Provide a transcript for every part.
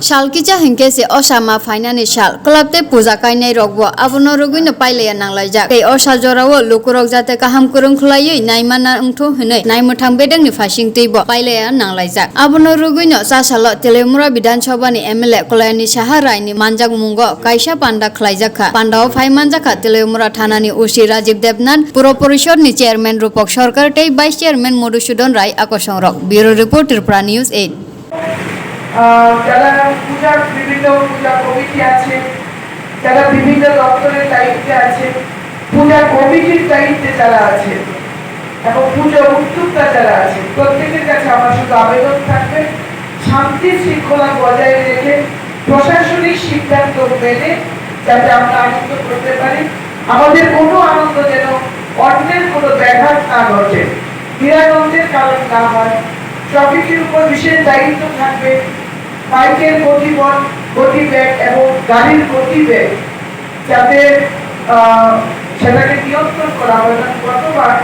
Shalkicha hinkese osama fainani shal. Klapte puja kainai rokbo abono rogino pailaya nanglajak. Kei osa jorawo lukurok jate kaham kurung khulaiyoi naimana ungthu hinai naimutang bedengni fasing teibo pailaya nanglajak. Abono rogino sasalo telemura Bidhan সভানি MLA Kalyani Saha রায়নি মানজাক মুঙ্গ কাইসা পান্ডা খ্লাইজাখা পান্ডাও ফাই মানজাখা তেলেমুরা থানানি ওসি রাজীব দেবনাথ পুর পরিষদনি চেয়ারম্যান রূপক সরকার টেই ভাইস চেয়ারম্যান মধুসূদন রায় আকর্ষণ bureau report Tripura news eight যারা পূজার বিভিন্ন পূজা কমিটি আছে, যারা বিভিন্ন দপ্তরের দায়িত্বে আছে, পূজা কমিটির দায়িত্বে যারা আছে এবং পুজো উদ্যোক্তা যারা আছে, প্রত্যেকের কাছে আমার শুধু আবেদন থাকবে, শান্তি শৃঙ্খলা বজায় রেখে প্রশাসনিক সিদ্ধান্ত মেনে যাতে আমরা আনন্দ করতে পারি। আমাদের কোনো আনন্দ যেন অন্যের কোনো ব্যাঘাত না ঘটে। নিরানন্দের কারণ না হয়। ট্রাফিকের উপর বিশেষ দায়িত্ব থাকবে। বাইকের গতিপথ গতিবেগ এবং গাড়ির গতিবেগ যাতে সেটাকে নিয়ন্ত্রণ করা হয়। গতবার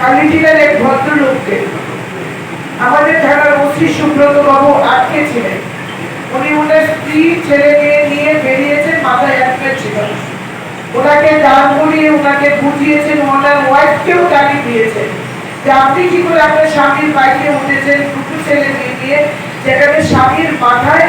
কালীটিলার এক ভদ্রলোককে আমাদের থানার ওসি সুব্রত বাবু আটকে ছিলেন। উনি ওনার স্ত্রী, ছেলেকে নিয়ে বেরিয়েছেন, মাথায় হেলমেট ছিল। ওনাকে দান করিয়ে ওনাকে বুঝিয়েছেন, ওনার ওয়াইফকেও গাড়ি দিয়েছেন। যে আপনি কি করে আপনার স্বামীর বাইকে উঠেছেন? মাথায়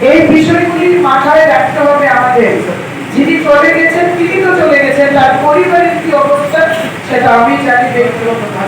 এই বিষয়গুলি মাথায় রাখতে হবে আমাদের। যিনি চলে গেছেন, তিনি তো চলে গেছেন, তার পরিবারের কি অবস্থা, সেটা আমি জানি, ব্যক্তিগতভাবে।